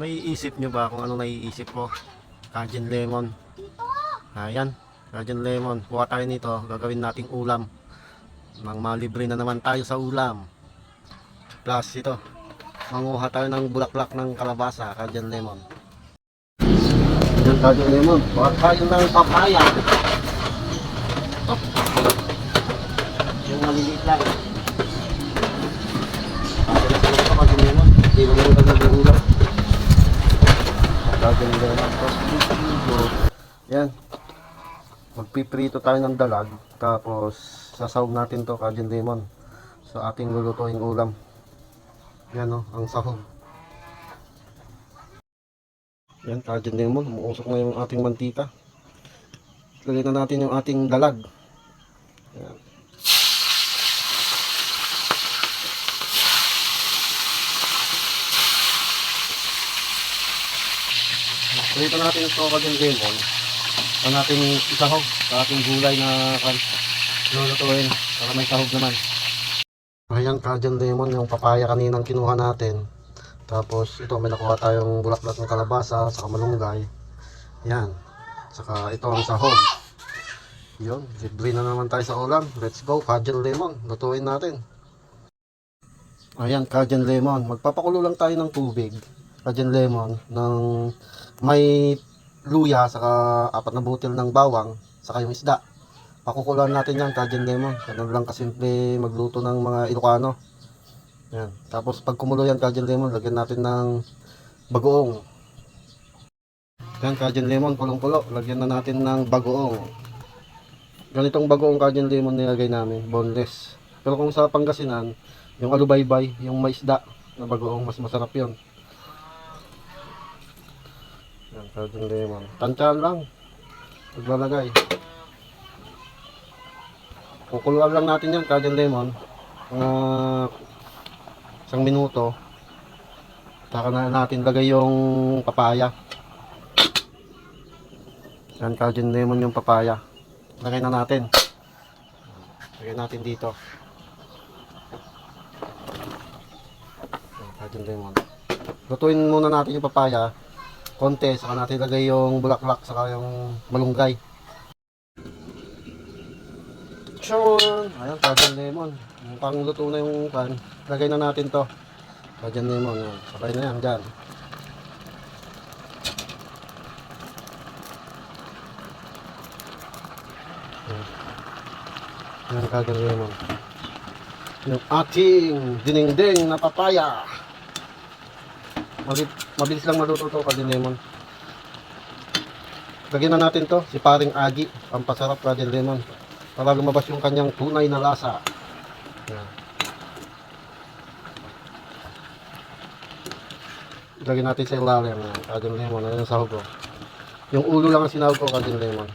Naiisip nyo ba kung ano naiisip ko? Cajun lemon. Ayan, Cajun lemon. Kuha tayo nito, gagawin nating ulam. Nang malibre na naman tayo sa ulam. Plus ito, manguha tayo ng bulaklak ng kalabasa, Cajun lemon. Ayan, lemon. Kuha tayo ng papaya. Oh. Yung maliliit lang. Cajun lemon. Hindi mo naman talaga ulam. Gagawin lang ito. Yan. Magpiprito tayo ng dalag. Tapos, sasawag natin to Cajun lemon. Sa ating lulutuing ulam. Yan o, ang sahog. Yan, Cajun lemon. Umuusok na yung ating mantika. Lagyan na natin yung ating dalag. Yan. Prito natin yung soka din lemon. Ito natin isahog sa ating gulay na kan lulutuin para may sahog naman. Ayan, Cajun lemon yung papaya kaninang kinuha natin. Tapos ito may nakuha tayong bulaklak ng kalabasa sa malunggay. Yan. Saka ito ang sahog. Yun, libre na naman tayo sa ulam. Let's go, Cajun lemon. Lutuin natin. Ayan, Cajun lemon. Magpapakulo lang tayo ng tubig. Cajun lemon ng may luya saka apat na butil ng bawang saka yung isda. Pakukulan natin yan, Cajun lemon. Ganun lang kasimple magluto ng mga Ilocano. Yan. Tapos pag kumulo yan, Cajun lemon, lagyan natin ng bagoong. Yan, Cajun lemon, kulong-kulo. Lagyan na natin ng bagoong. Ganitong bagoong Cajun lemon nilagay namin, boneless. Pero kung sa Pangasinan, yung alubaybay, yung may isda na bagoong, mas masarap yon. Yan, Cajun lemon. Tansyahan lang. Paglalagay. Kukuluan lang natin yan, Cajun lemon. Mga isang minuto. Saka na natin lagay yung papaya. Yan, Cajun lemon yung papaya. Lagay na natin. Lagay natin dito. Yan, Cajun lemon. Lutuin muna natin yung papaya. Konti, saka natin lagay yung bulaklak, saka yung malunggay. Sure! Ayan, Cajun lemon. Mukhang luto na yung pan. Lagay na natin to. Cajun lemon. Yan. Sabay na yan, dyan. Yan, Cajun lemon. Yung ating dinengdeng na papaya. Mabilis, mabilis lang maluto to, Cajun lemon. Lagyan na natin to, si paring agi, pampasarap Cajun lemon. Para lumabas yung kanyang tunay na lasa. Yan. Lagyan natin sa ilalim ng Cajun lemon. Ayan ang sahog ko. Yung ulo lang ang sinahog ko, Cajun lemon.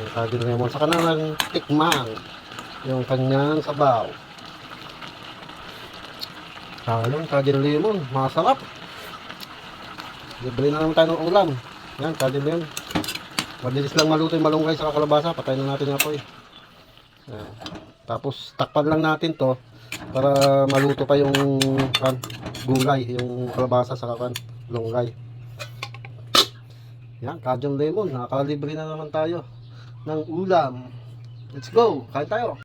Yung Cajun lemon. Saka na lang tikman yung kanyang sabaw. Sayang, Cajun lemon. Masarap. Libre na naman tayo ng ulam. Yan, Cajun lemon. Mabilis lang maluto yung malunggay sa kalabasa. Patay na natin ako eh. Yan. Tapos takpan lang natin to para maluto pa yung kan, gulay, yung kalabasa sa kan, malunggay. Yan, Cajun lemon. Nakakalibre na naman tayo ng ulam. Let's go! Kain tayo!